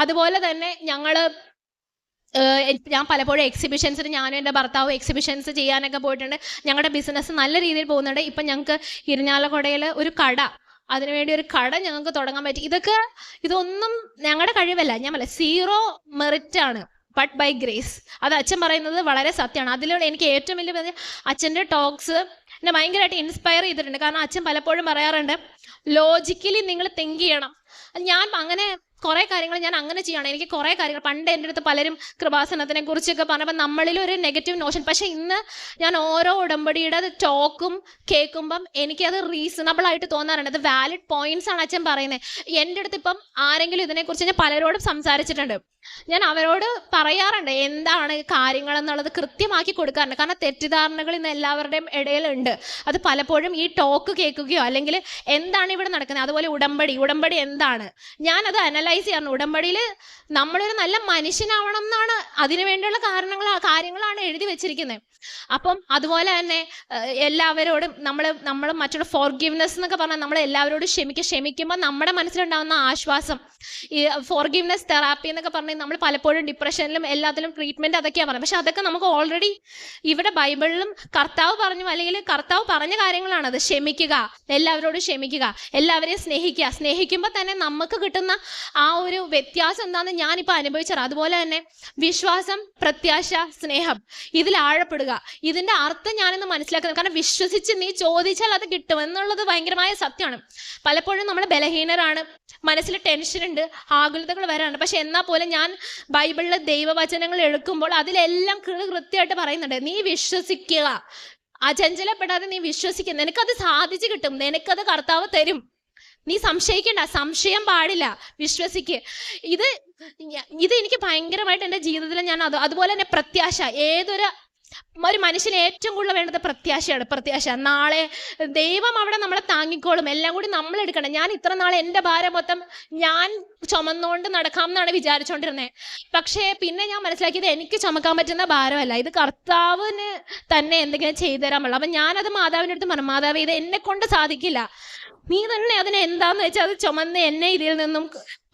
അതുപോലെ തന്നെ ഞങ്ങൾ ഞാൻ പലപ്പോഴും എക്സിബിഷൻസിന് ഞാനും എന്റെ ഭർത്താവും എക്സിബിഷൻസ് ചെയ്യാനൊക്കെ പോയിട്ടുണ്ട്. ഞങ്ങളുടെ ബിസിനസ് നല്ല രീതിയിൽ പോകുന്നുണ്ട്. ഇപ്പം ഞങ്ങൾക്ക് ഇരിഞ്ഞാലക്കുടയിൽ ഒരു കട അതിനുവേണ്ടി ഒരു കട ഞങ്ങൾക്ക് തുടങ്ങാൻ പറ്റി. ഇതൊക്കെ ഇതൊന്നും ഞങ്ങളുടെ കഴിവല്ല. ഞാൻ പറയാം സീറോ മെറിറ്റ് ആണ്. ബട്ട് ബൈ ഗ്രേസ് അത് അച്ഛൻ പറയുന്നത് വളരെ സത്യമാണ്. അതിലൂടെ എനിക്ക് ഏറ്റവും വലിയ അച്ഛന്റെ ടോക്സ് എന്നെ ഭയങ്കരമായിട്ട് ഇൻസ്പയർ ചെയ്തിട്ടുണ്ട്. കാരണം അച്ഛൻ പലപ്പോഴും പറയാറുണ്ട് ലോജിക്കലി നിങ്ങൾ തിങ്ക് ചെയ്യണം. ഞാൻ അങ്ങനെ കുറെ കാര്യങ്ങൾ ഞാൻ അങ്ങനെ ചെയ്യണം. എനിക്ക് കുറെ കാര്യങ്ങൾ പണ്ട് എന്റെ അടുത്ത് പലരും കൃപാസനത്തിനെ കുറിച്ചൊക്കെ പറഞ്ഞപ്പോൾ നമ്മളിൽ ഒരു നെഗറ്റീവ് നോഷൻ പക്ഷെ ഇന്ന് ഞാൻ ഓരോ ഉടമ്പടിയുടെ ടോക്കും കേൾക്കുമ്പം എനിക്കത് റീസണബിൾ ആയിട്ട് തോന്നാറുണ്ട്. അത് വാലിഡ് പോയിന്റ്സ് ആണ് അച്ഛൻ പറയുന്നത്. എന്റെ അടുത്ത് ഇപ്പം ആരെങ്കിലും ഇതിനെക്കുറിച്ച് ഞാൻ പലരോടും സംസാരിച്ചിട്ടുണ്ട്. ഞാൻ അവരോട് പറയാറുണ്ട് എന്താണ് കാര്യങ്ങൾ എന്നുള്ളത് കൃത്യമാക്കി കൊടുക്കാറുണ്ട്. കാരണം തെറ്റിദ്ധാരണകൾ ഇന്ന് എല്ലാവരുടെയും ഇടയിലുണ്ട്. അത് പലപ്പോഴും ഈ ടോക്ക് കേൾക്കുകയോ അല്ലെങ്കിൽ എന്താണ് ഇവിടെ നടക്കുന്നത്? അതുപോലെ ഉടമ്പടി ഉടമ്പടി എന്താണ്? ഞാൻ അത് അനലൈസ് ചെയ്യാറുണ്ട്. ഉടമ്പടിയിൽ നമ്മളൊരു നല്ല മനുഷ്യനാവണം എന്നാണ് അതിനു വേണ്ടിയുള്ള കാരണങ്ങൾ കാര്യങ്ങളാണ് എഴുതി വെച്ചിരിക്കുന്നത്. അപ്പം അതുപോലെ തന്നെ എല്ലാവരോടും നമ്മൾ നമ്മൾ മറ്റുള്ള ഫോർഗിവ്നെസ് എന്നൊക്കെ പറഞ്ഞാൽ നമ്മൾ എല്ലാവരോടും ക്ഷമിക്കുക ക്ഷമിക്കുമ്പോൾ നമ്മുടെ മനസ്സിലുണ്ടാകുന്ന ആശ്വാസം ഈ ഫോർഗിവ്നെസ് തെറാപ്പി എന്നൊക്കെ പറഞ്ഞാൽ നമ്മൾ പലപ്പോഴും ഡിപ്രഷനിലും എല്ലാത്തിലും ട്രീറ്റ്മെന്റ് അതൊക്കെയാണ് പറയുന്നത്. പക്ഷെ അതൊക്കെ നമുക്ക് ഓൾറെഡി ഇവിടെ ബൈബിളിലും കർത്താവ് പറഞ്ഞു അല്ലെങ്കിൽ കർത്താവ് പറഞ്ഞ കാര്യങ്ങളാണ് അത് ക്ഷമിക്കുക എല്ലാവരോടും ക്ഷമിക്കുക എല്ലാവരെയും സ്നേഹിക്കുക. സ്നേഹിക്കുമ്പോൾ തന്നെ നമുക്ക് കിട്ടുന്ന ആ ഒരു വ്യത്യാസം എന്താണെന്ന് ഞാനിപ്പോൾ അനുഭവിച്ചത്. അതുപോലെ തന്നെ വിശ്വാസം പ്രത്യാശ സ്നേഹം. ഇതിൽ ആഴപ്പെടുക. ഇതിന്റെ അർത്ഥം ഞാനിന്ന് മനസ്സിലാക്കുന്നത്. കാരണം വിശ്വസിച്ച് നീ ചോദിച്ചാൽ അത് കിട്ടും എന്നുള്ളത് ഭയങ്കരമായ സത്യമാണ്. പലപ്പോഴും നമ്മൾ ബലഹീനരാണ്. മനസ്സിൽ ടെൻഷൻ ഉണ്ട് ആകുലതകൾ വരാറുണ്ട്. പക്ഷെ എന്നാൽ പോലും ഞാൻ ബൈബിളിലെ ദൈവവചനങ്ങൾ എടുക്കുമ്പോൾ അതിലെല്ലാം കൃത്യമായിട്ട് പറയുന്നുണ്ട് നീ വിശ്വസിക്കുക. അചഞ്ചലപ്പെടാതെ നീ വിശ്വസിക്കുക. നിനക്കത് സാധിച്ചു കിട്ടും. നിനക്കത് കർത്താവ് തരും. നീ സംശയിക്കണ്ട. സംശയം പാടില്ല. വിശ്വസിക്ക്. ഇത് ഇത് എനിക്ക് ഭയങ്കരമായിട്ട് എന്റെ ജീവിതത്തിൽ ഞാൻ അത് അതുപോലെ തന്നെ പ്രത്യാശ. ഏതൊരു ഒരു മനുഷ്യന് ഏറ്റവും കൂടുതൽ വേണ്ടത് പ്രത്യാശയാണ് പ്രത്യാശ. നാളെ ദൈവം അവിടെ നമ്മളെ താങ്ങിക്കോളും. എല്ലാം കൂടി നമ്മൾ എടുക്കണം. ഞാൻ ഇത്ര നാളെ എന്റെ ഭാരം മൊത്തം ഞാൻ ചുമന്നുകൊണ്ട് നടക്കാം എന്നാണ് വിചാരിച്ചുകൊണ്ടിരുന്നത് പക്ഷേ പിന്നെ ഞാൻ മനസ്സിലാക്കിയത് എനിക്ക് ചുമക്കാൻ പറ്റുന്ന ഭാരമല്ല. ഇത് കർത്താവിന് തന്നെ എന്തെങ്കിലും ചെയ്തു തരാൻ പറ്റുള്ളൂ അപ്പം ഞാനത് മാതാവിന്റെ അടുത്ത് പറഞ്ഞു മാതാവ് ഇത് എന്നെ കൊണ്ട് സാധിക്കില്ല. നീ തന്നെ അതിനെ എന്താന്ന് വെച്ചാൽ അത് ചുമന്ന് എന്നെ ഇതിൽ നിന്നും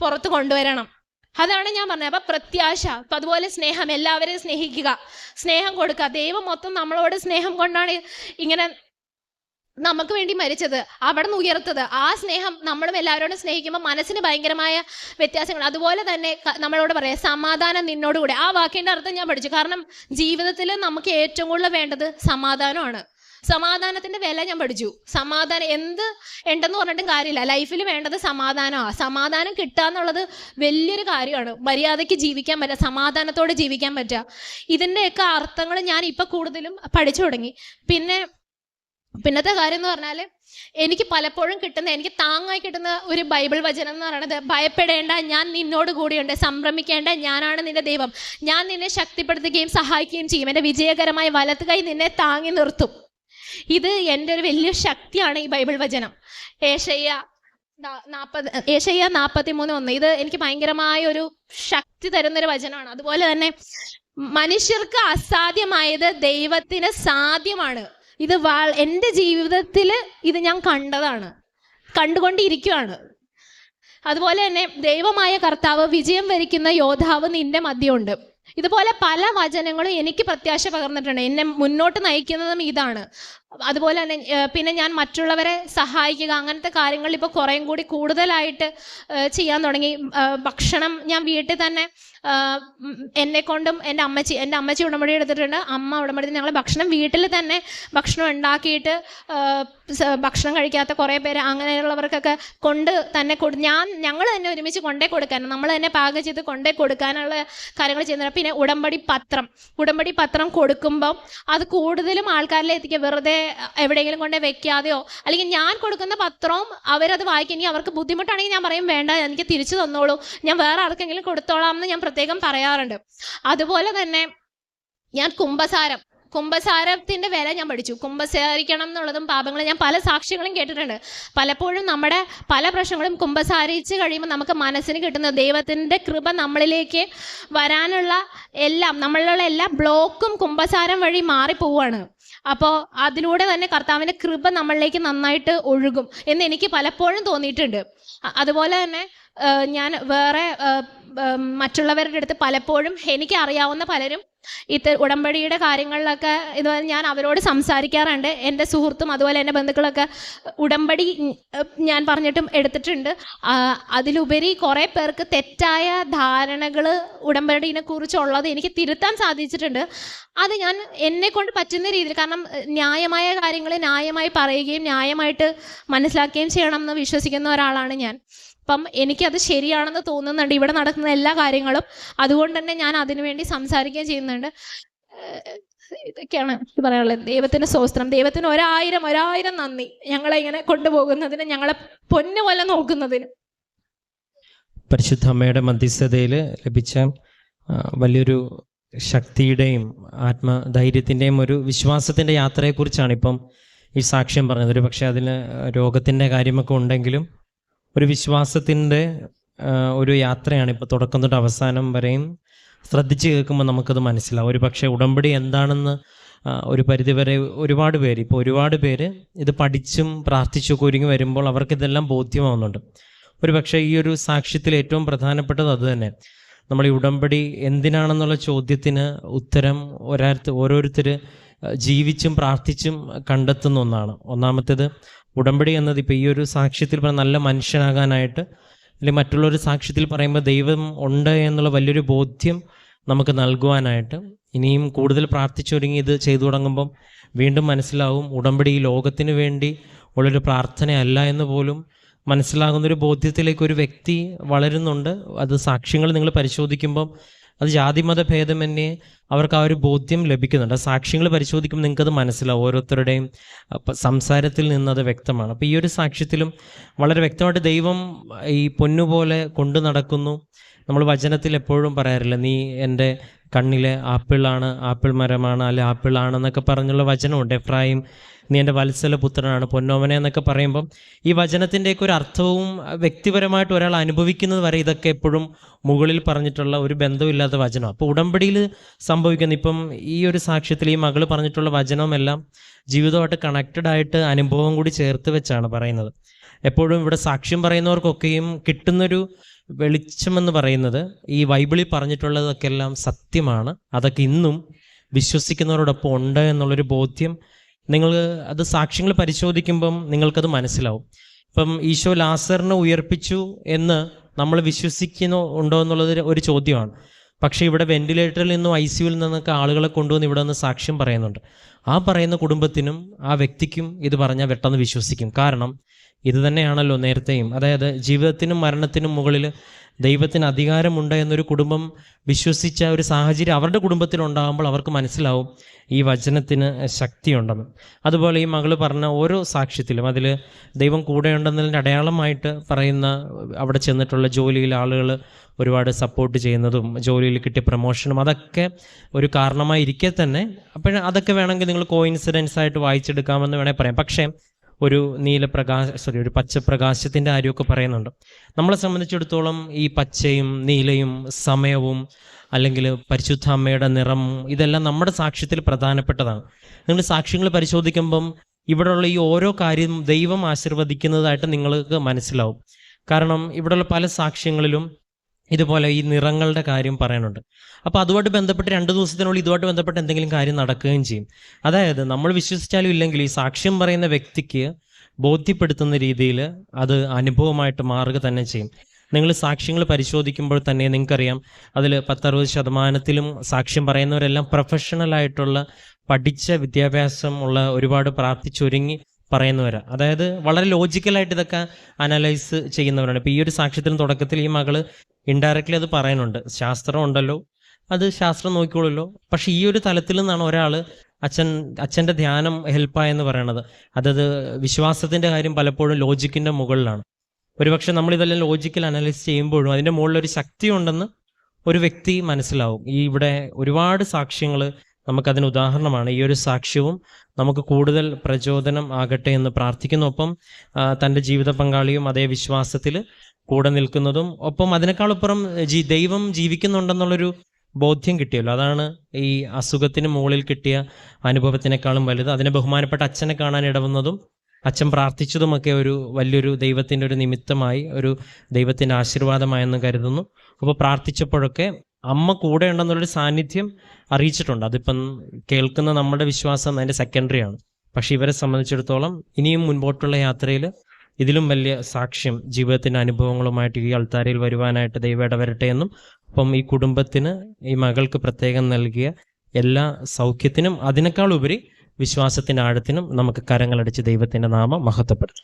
പുറത്ത് കൊണ്ടുവരണം. അതാണ് ഞാൻ പറഞ്ഞത്. അപ്പൊ പ്രത്യാശ അപ്പൊ അതുപോലെ സ്നേഹം എല്ലാവരെയും സ്നേഹിക്കുക സ്നേഹം കൊടുക്കുക. ദൈവം മൊത്തം നമ്മളോട് സ്നേഹം കൊണ്ടാണ് ഇങ്ങനെ നമുക്ക് വേണ്ടി മരിച്ചത് അവിടെ നിന്ന് ഉയർത്തത്. ആ സ്നേഹം നമ്മളും എല്ലാവരോടും സ്നേഹിക്കുമ്പോൾ മനസ്സിന് ഭയങ്കരമായ വ്യത്യാസങ്ങൾ. അതുപോലെ തന്നെ നമ്മളോട് പറയാം സമാധാനം നിന്നോടുകൂടെ. ആ വാക്കിന്റെ അർത്ഥം ഞാൻ പഠിച്ചു. കാരണം ജീവിതത്തിൽ നമുക്ക് ഏറ്റവും കൂടുതൽ വേണ്ടത് സമാധാനമാണ്. സമാധാനത്തിന്റെ വില ഞാൻ പഠിച്ചു. സമാധാനം എന്ത് ഉണ്ടെന്ന് പറഞ്ഞിട്ടും കാര്യമില്ല. ലൈഫിൽ വേണ്ടത് സമാധാനമാണ് സമാധാനം കിട്ടുക എന്നുള്ളത് വലിയൊരു കാര്യമാണ്. മര്യാദയ്ക്ക് ജീവിക്കാൻ പറ്റുക സമാധാനത്തോടെ ജീവിക്കാൻ പറ്റുക. ഇതിന്റെയൊക്കെ അർത്ഥങ്ങൾ ഞാൻ ഇപ്പം കൂടുതലും പഠിച്ചു തുടങ്ങി. പിന്നെ പിന്നത്തെ കാര്യം എന്ന് പറഞ്ഞാൽ എനിക്ക് പലപ്പോഴും കിട്ടുന്ന എനിക്ക് താങ്ങായി കിട്ടുന്ന ഒരു ബൈബിൾ വചനം എന്ന് പറയുന്നത് ഭയപ്പെടേണ്ട ഞാൻ നിന്നോട് കൂടിയുണ്ട്. സംഭ്രമിക്കേണ്ട ഞാനാണ് നിന്റെ ദൈവം. ഞാൻ നിന്നെ ശക്തിപ്പെടുത്തുകയും സഹായിക്കുകയും ചെയ്യും. എന്റെ വിജയകരമായ വലത്ത് കൈ നിന്നെ താങ്ങി നിർത്തും. ഇത് എന്റെ ഒരു വലിയ ശക്തിയാണ് ഈ ബൈബിൾ വചനം. ഏഷയ്യ നാപ്പത് ഏഷയ്യ നാൽപ്പത്തി മൂന്ന് ഒന്ന്. ഇത് എനിക്ക് ഭയങ്കരമായ ഒരു ശക്തി തരുന്നൊരു വചനമാണ്. അതുപോലെ തന്നെ മനുഷ്യർക്ക് അസാധ്യമായത് ദൈവത്തിന് സാധ്യമാണ്. ഇത് വാൾ എന്റെ ജീവിതത്തിൽ ഇത് ഞാൻ കണ്ടതാണ് കണ്ടുകൊണ്ടിരിക്കുകയാണ്. അതുപോലെ തന്നെ ദൈവമായ കർത്താവ് വിജയം വരിക്കുന്ന യോദ്ധാവ് നിന്റെ മധ്യമുണ്ട് ഇതുപോലെ പല വചനങ്ങളും എനിക്ക് പ്രത്യാശ പകർന്നിട്ടുണ്ട്. എന്നെ മുന്നോട്ട് നയിക്കുന്നതും ഇതാണ്. അതുപോലെ തന്നെ പിന്നെ ഞാൻ മറ്റുള്ളവരെ സഹായിക്കുക അങ്ങനത്തെ കാര്യങ്ങൾ ഇപ്പോൾ കുറേയും കൂടി കൂടുതലായിട്ട് ചെയ്യാൻ തുടങ്ങി. ഭക്ഷണം ഞാൻ വീട്ടിൽ തന്നെ എന്നെ കൊണ്ടും എന്റെ അമ്മച്ചി എന്റെ അമ്മച്ചി ഉടമ്പടി എടുത്തിട്ടുണ്ട്. അമ്മ ഉടമ്പടി ഞങ്ങൾ ഭക്ഷണം വീട്ടിൽ തന്നെ ഭക്ഷണം ഉണ്ടാക്കിയിട്ട് ഭക്ഷണം കഴിക്കാത്ത കുറേ പേര് അങ്ങനെയുള്ളവർക്കൊക്കെ കൊണ്ട് തന്നെ കൊടു ഞാൻ ഞങ്ങൾ തന്നെ ഒരുമിച്ച് കൊണ്ടേ കൊടുക്കാൻ നമ്മൾ തന്നെ പാകം ചെയ്ത് കൊണ്ടേ കൊടുക്കാനുള്ള കാര്യങ്ങൾ ചെയ്യുന്നുണ്ട് പിന്നെ ഉടമ്പടി പത്രം ഉടമ്പടി പത്രം കൊടുക്കുമ്പം അത് കൂടുതലും ആൾക്കാരിലെ എത്തിക്കുക വെറുതെ എവിടെയെങ്കിലും കൊണ്ടേ വെക്കാതെയോ അല്ലെങ്കിൽ ഞാൻ കൊടുക്കുന്ന പത്രവും അവരത് വായിക്കും ഇനി അവർക്ക് ബുദ്ധിമുട്ടാണെങ്കിൽ ഞാൻ പറയും വേണ്ട എനിക്ക് തിരിച്ചു തന്നോളൂ ഞാൻ വേറെ ആർക്കെങ്കിലും കൊടുത്തോളാം എന്ന് ഞാൻ പ്രത്യേകം പറയാറുണ്ട്. അതുപോലെ തന്നെ ഞാൻ കുംഭസാരം കുംഭസാരത്തിന്റെ വില ഞാൻ പഠിച്ചു. കുംഭസാരിക്കണം എന്നുള്ളതും പാപങ്ങൾ ഞാൻ പല സാക്ഷ്യങ്ങളും കേട്ടിട്ടുണ്ട്. പലപ്പോഴും നമ്മുടെ പല പ്രശ്നങ്ങളും കുംഭസാരിച്ച് കഴിയുമ്പോൾ നമുക്ക് മനസ്സിന് കിട്ടുന്ന ദൈവത്തിന്റെ കൃപ നമ്മളിലേക്ക് വരാനുള്ള എല്ലാം നമ്മളിലുള്ള എല്ലാ ബ്ലോക്കും കുംഭസാരം വഴി മാറിപ്പോവാണ് അപ്പോൾ അതിലൂടെ തന്നെ കർത്താവിന്റെ കൃപ നമ്മളിലേക്ക് നന്നായിട്ട് ഒഴുകും എന്ന് എനിക്ക് പലപ്പോഴും തോന്നിയിട്ടുണ്ട്. അതുപോലെ തന്നെ ഞാൻ വേറെ മറ്റുള്ളവരുടെ അടുത്ത് പലപ്പോഴും എനിക്ക് അറിയാവുന്ന പലരും ഇത് ഉടമ്പടിയുടെ കാര്യങ്ങളിലൊക്കെ ഇതുപോലെ ഞാൻ അവരോട് സംസാരിക്കാറുണ്ട്. എന്റെ സുഹൃത്തും അതുപോലെ എന്റെ ബന്ധുക്കളൊക്കെ ഉടമ്പടി ഞാൻ പറഞ്ഞിട്ടും എടുത്തിട്ടുണ്ട്. അതിലുപരി കുറേ പേർക്ക് തെറ്റായ ധാരണകൾ ഉടമ്പടിനെ കുറിച്ചുള്ളത് എനിക്ക് തിരുത്താൻ സാധിച്ചിട്ടുണ്ട്. അത് ഞാൻ എന്നെ കൊണ്ട് പറ്റുന്ന രീതിയിൽ കാരണം ന്യായമായ കാര്യങ്ങൾ ന്യായമായി പറയുകയും ന്യായമായിട്ട് മനസ്സിലാക്കുകയും ചെയ്യണം എന്ന് വിശ്വസിക്കുന്ന ഒരാളാണ് ഞാൻ. അപ്പം എനിക്കത് ശരിയാണെന്ന് തോന്നുന്നുണ്ട്. ഇവിടെ നടക്കുന്ന എല്ലാ കാര്യങ്ങളും അതുകൊണ്ട് തന്നെ ഞാൻ അതിനുവേണ്ടി സംസാരിക്കുകയും ചെയ്യുന്നുണ്ട്. ഇതൊക്കെയാണ് പറയാനുള്ളത്. ദൈവത്തിന് സ്വസ്ത്രം ദൈവത്തിന് ഒരായിരം ഒരായിരം നന്ദി. ഞങ്ങളെ ഇങ്ങനെ കൊണ്ടുപോകുന്നതിന് ഞങ്ങളെ പൊന്നുപോലെ നോക്കുന്നതിന്. പരിശുദ്ധ അമ്മയുടെ മധ്യസ്ഥതയിൽ ലഭിച്ച വലിയൊരു ശക്തിയുടെയും ആത്മധൈര്യത്തിന്റെയും ഒരു വിശ്വാസത്തിന്റെ യാത്രയെക്കുറിച്ചാണ് ഇപ്പം ഈ സാക്ഷ്യം പറഞ്ഞത്. ഒരു പക്ഷേ അതിന് രോഗത്തിന്റെ കാര്യമൊക്കെ ഉണ്ടെങ്കിലും ഒരു വിശ്വാസത്തിന്റെ ഒരു യാത്രയാണ് ഇപ്പോൾ തുടക്കം തൊട്ട് അവസാനം വരെയും ശ്രദ്ധിച്ച് കേൾക്കുമ്പോൾ നമുക്കത് മനസ്സിലാവും. ഒരു പക്ഷേ ഉടമ്പടി എന്താണെന്ന് ഒരു പരിധിവരെ ഒരുപാട് പേര് ഇപ്പോൾ ഒരുപാട് പേര് ഇത് പഠിച്ചും പ്രാർത്ഥിച്ചൊക്കെ ഒരുങ്ങി വരുമ്പോൾ അവർക്കിതെല്ലാം ബോധ്യമാവുന്നുണ്ട്. ഒരു പക്ഷേ ഈ ഒരു സാക്ഷ്യത്തിൽ ഏറ്റവും പ്രധാനപ്പെട്ടത് അത് തന്നെ. നമ്മൾ ഈ ഉടമ്പടി എന്തിനാണെന്നുള്ള ചോദ്യത്തിന് ഉത്തരം ഒരാഴ്ത്ത് ഓരോരുത്തർ ജീവിച്ചും പ്രാർത്ഥിച്ചും കണ്ടെത്തുന്ന ഒന്നാണ്. ഒന്നാമത്തേത് ഉടമ്പടി എന്നത് ഇപ്പോൾ ഈ ഒരു സാക്ഷ്യത്തിൽ പറഞ്ഞ നല്ല മനുഷ്യനാകാനായിട്ട് അല്ലെങ്കിൽ മറ്റുള്ളൊരു സാക്ഷ്യത്തിൽ പറയുമ്പോൾ ദൈവം ഉണ്ട് എന്നുള്ള വലിയൊരു ബോധ്യം നമുക്ക് നൽകുവാനായിട്ട് ഇനിയും കൂടുതൽ പ്രാർത്ഥിച്ചൊരുങ്ങി ഇത് ചെയ്തു തുടങ്ങുമ്പം വീണ്ടും മനസ്സിലാവും ഉടമ്പടി ഈ ലോകത്തിന് വേണ്ടി ഉള്ളൊരു പ്രാർത്ഥനയല്ല എന്ന് പോലും മനസ്സിലാകുന്നൊരു ബോധ്യത്തിലേക്ക് ഒരു വ്യക്തി വളരുന്നുണ്ട്. അത് സാക്ഷ്യങ്ങൾ നിങ്ങൾ പരിശോധിക്കുമ്പം അത് ജാതിമത ഭേദമന്യേ അവർക്ക് ആ ഒരു ബോധ്യം ലഭിക്കുന്നുണ്ട്. സാക്ഷ്യങ്ങൾ പരിശോധിക്കുമ്പോൾ നിങ്ങൾക്കത് മനസ്സിലാവും. ഓരോരുത്തരുടെയും സംസാരത്തിൽ നിന്നത് വ്യക്തമാണ്. അപ്പോൾ ഈ ഒരു സാക്ഷ്യത്തിലും വളരെ വ്യക്തമായിട്ട് ദൈവം ഈ പൊന്നുപോലെ കൊണ്ടു നടക്കുന്നു. നമ്മൾ വചനത്തിൽ എപ്പോഴും പറയാറില്ല നീ എന്റെ കണ്ണിലെ ആപ്പിളാണ് ആപ്പിൾ മരമാണ് അല്ലെ ആപ്പിളാണെന്നൊക്കെ പറഞ്ഞുള്ള വചനമുണ്ട്. എഫ്രായിം നീ എന്റെ വത്സല പുത്രനാണ്. പൊന്നോമനെ എന്നൊക്കെ പറയുമ്പം ഈ വചനത്തിന്റെയൊക്കെ ഒരു അർത്ഥവും വ്യക്തിപരമായിട്ട് ഒരാൾ അനുഭവിക്കുന്നത് വരെ ഇതൊക്കെ എപ്പോഴും മുകളിൽ പറഞ്ഞിട്ടുള്ള ഒരു ബന്ധമില്ലാത്ത വചനം. അപ്പോൾ ഉടമ്പടിയിൽ സംഭവിക്കുന്ന ഇപ്പം ഈ ഒരു സാക്ഷ്യത്തിൽ ഈ മകൾ പറഞ്ഞിട്ടുള്ള വചനമെല്ലാം ജീവിതമായിട്ട് കണക്റ്റഡ് ആയിട്ട് അനുഭവം കൂടി ചേർത്ത് വെച്ചാണ് പറയുന്നത്. എപ്പോഴും ഇവിടെ സാക്ഷ്യം പറയുന്നവർക്കൊക്കെയും കിട്ടുന്നൊരു വെളിച്ചമെന്ന് പറയുന്നത് ഈ ബൈബിളിൽ പറഞ്ഞിട്ടുള്ളതൊക്കെ എല്ലാം സത്യമാണ്. അതൊക്കെ ഇന്നും വിശ്വസിക്കുന്നവരോടൊപ്പം ഉണ്ട് എന്നുള്ളൊരു ബോധ്യം നിങ്ങൾ അത് സാക്ഷ്യങ്ങൾ പരിശോധിക്കുമ്പം നിങ്ങൾക്കത് മനസ്സിലാവും. ഇപ്പം ഈശോ ലാസറിനെ ഉയർപ്പിച്ചു എന്ന് നമ്മൾ വിശ്വസിക്കുന്നു ഉണ്ടോ എന്നുള്ളത് ഒരു ചോദ്യമാണ്. പക്ഷേ ഇവിടെ വെന്റിലേറ്ററിൽ നിന്നും ഐ സിയുവിൽ നിന്നൊക്കെ ആളുകളെ കൊണ്ടുവന്ന് ഇവിടെ നിന്ന് സാക്ഷ്യം പറയുന്നുണ്ട്. ആ പറയുന്ന കുടുംബത്തിനും ആ വ്യക്തിക്കും ഇത് പറഞ്ഞാൽ പെട്ടെന്ന് വിശ്വസിക്കും. കാരണം ഇത് തന്നെയാണല്ലോ നേരത്തെയും. അതായത് ജീവിതത്തിനും മരണത്തിനും മുകളിൽ ദൈവത്തിന് അധികാരമുണ്ട് എന്നൊരു കുടുംബം വിശ്വസിച്ച ഒരു സാഹചര്യം അവരുടെ കുടുംബത്തിൽ ഉണ്ടാകുമ്പോൾ അവർക്ക് മനസ്സിലാവും ഈ വചനത്തിന് ശക്തിയുണ്ടെന്ന്. അതുപോലെ ഈ മകൾ പറഞ്ഞ ഓരോ സാക്ഷ്യത്തിലും അതിൽ ദൈവം കൂടെയുണ്ടെന്നതിന്റെ അടയാളമായിട്ട് പറയുന്ന അവിടെ ചെന്നിട്ടുള്ള ജോലിയിൽ ആളുകൾ ഒരുപാട് സപ്പോർട്ട് ചെയ്യുന്നതും ജോലിയിൽ കിട്ടിയ പ്രൊമോഷനും അതൊക്കെ ഒരു കാരണമായിരിക്കെ തന്നെ. അപ്പോൾ അതൊക്കെ വേണമെങ്കിൽ നിങ്ങൾ കോയിൻസിഡൻസ് ആയിട്ട് വായിച്ചെടുക്കാമെന്ന് വേണേൽ പറയാം. പക്ഷേ ഒരു നീലപ്രകാശ സോറി ഒരു പച്ചപ്രകാശത്തിന്റെ കാര്യമൊക്കെ പറയുന്നുണ്ട്. നമ്മളെ സംബന്ധിച്ചിടത്തോളം ഈ പച്ചയും നീലയും സമയവും അല്ലെങ്കിൽ പരിശുദ്ധ അമ്മയുടെ നിറം ഇതെല്ലാം നമ്മുടെ സാക്ഷ്യത്തിൽ പ്രധാനപ്പെട്ടതാണ്. നിങ്ങൾ സാക്ഷ്യങ്ങൾ പരിശോധിക്കുമ്പം ഇവിടെയുള്ള ഈ ഓരോ കാര്യം ദൈവം ആശീർവദിക്കുന്നതായിട്ട് നിങ്ങൾക്ക് മനസ്സിലാവും. കാരണം ഇവിടെയുള്ള പല സാക്ഷ്യങ്ങളിലും ഇതുപോലെ ഈ നിറങ്ങളുടെ കാര്യം പറയാനുണ്ട്. അപ്പോൾ അതുമായിട്ട് ബന്ധപ്പെട്ട് രണ്ട് ദിവസത്തിനുള്ളിൽ ഇതുമായിട്ട് ബന്ധപ്പെട്ട് എന്തെങ്കിലും കാര്യം നടക്കുകയും ചെയ്യും. അതായത് നമ്മൾ വിശ്വസിച്ചാലും ഇല്ലെങ്കിൽ ഈ സാക്ഷ്യം പറയുന്ന വ്യക്തിക്ക് ബോധ്യപ്പെടുത്തുന്ന രീതിയിൽ അത് അനുഭവമായിട്ട് മാറുക തന്നെ ചെയ്യും. നിങ്ങൾ സാക്ഷ്യങ്ങൾ പരിശോധിക്കുമ്പോൾ തന്നെ നിങ്ങൾക്കറിയാം അതിൽ പത്തറുപത് ശതമാനത്തിലും സാക്ഷ്യം പറയുന്നവരെല്ലാം പ്രൊഫഷണൽ ആയിട്ടുള്ള പഠിച്ച വിദ്യാഭ്യാസം ഉള്ള ഒരുപാട് പ്രാർത്ഥിച്ചൊരുങ്ങി പറയുന്നവരാ. അതായത് വളരെ ലോജിക്കലായിട്ട് ഇതൊക്കെ അനലൈസ് ചെയ്യുന്നവരാണ്. ഇപ്പോൾ ഈ ഒരു സാക്ഷ്യത്തിന് തുടക്കത്തിൽ ഈ മകൾ ഇൻഡയറക്റ്റ്ലി അത് പറയാനുണ്ട്. ശാസ്ത്രം ഉണ്ടല്ലോ. അത് ശാസ്ത്രം നോക്കിക്കോളല്ലോ പക്ഷെ ഈ ഒരു തലത്തിൽ നിന്നാണ് ഒരാൾ അച്ഛൻ അച്ഛന്റെ ധ്യാനം ഹെൽപ്പായെന്ന് പറയണത്. അതത് വിശ്വാസത്തിന്റെ കാര്യം പലപ്പോഴും ലോജിക്കിന്റെ മുകളിലാണ്. ഒരുപക്ഷെ നമ്മളിതെല്ലാം ലോജിക്കൽ അനലൈസ് ചെയ്യുമ്പോഴും അതിന്റെ മുകളിലൊരു ശക്തി ഉണ്ടെന്ന് ഒരു വ്യക്തി മനസ്സിലാവും. ഈ ഇവിടെ ഒരുപാട് സാക്ഷ്യങ്ങൾ നമുക്കതിന് ഉദാഹരണമാണ്. ഈ ഒരു സാക്ഷ്യവും നമുക്ക് കൂടുതൽ പ്രചോദനം ആകട്ടെ എന്ന് പ്രാർത്ഥിക്കുന്നു ഒപ്പം തന്റെ ജീവിത പങ്കാളിയും അതേ വിശ്വാസത്തിൽ കൂടെ നിൽക്കുന്നതും ഒപ്പം അതിനേക്കാളപ്പുറം ജീ ദൈവം ജീവിക്കുന്നുണ്ടെന്നുള്ളൊരു ബോധ്യം കിട്ടിയല്ലോ. അതാണ് ഈ അസുഖത്തിന് മുകളിൽ കിട്ടിയ അനുഭവത്തിനേക്കാളും വലുത്. അതിനെ ബഹുമാനപ്പെട്ട അച്ഛനെ കാണാൻ ഇടവുന്നതും അച്ഛൻ പ്രാർത്ഥിച്ചതുമൊക്കെ ഒരു വലിയൊരു ദൈവത്തിന്റെ ഒരു നിമിത്തമായി ഒരു ദൈവത്തിന്റെ ആശീർവാദമായെന്ന് കരുതുന്നു. അപ്പോൾ പ്രാർത്ഥിച്ചപ്പോഴൊക്കെ അമ്മ കൂടെ ഉണ്ടെന്നുള്ളൊരു സാന്നിധ്യം അറിയിച്ചിട്ടുണ്ട്. അതിപ്പം കേൾക്കുന്ന നമ്മുടെ വിശ്വാസം അതിന്റെ സെക്കൻഡറിയാണ് പക്ഷേ ഇവരെ സംബന്ധിച്ചിടത്തോളം ഇനിയും മുൻപോട്ടുള്ള യാത്രയിൽ ഇതിലും വലിയ സാക്ഷ്യം ജീവിതത്തിന്റെ അനുഭവങ്ങളുമായിട്ട് ഈ അൾത്താരയിൽ വരുവാനായിട്ട് ദൈവം ഇടവരട്ടെ എന്നും അപ്പം ഈ കുടുംബത്തിന് ഈ മകൾക്ക് പ്രത്യേകം നൽകിയ എല്ലാ സൗഖ്യത്തിനും അതിനേക്കാൾ ഉപരി വിശ്വാസത്തിന്റെ ആഴത്തിനും നമുക്ക് കരങ്ങളടിച്ച് ദൈവത്തിന്റെ നാമം മഹത്വപ്പെടുത്തും.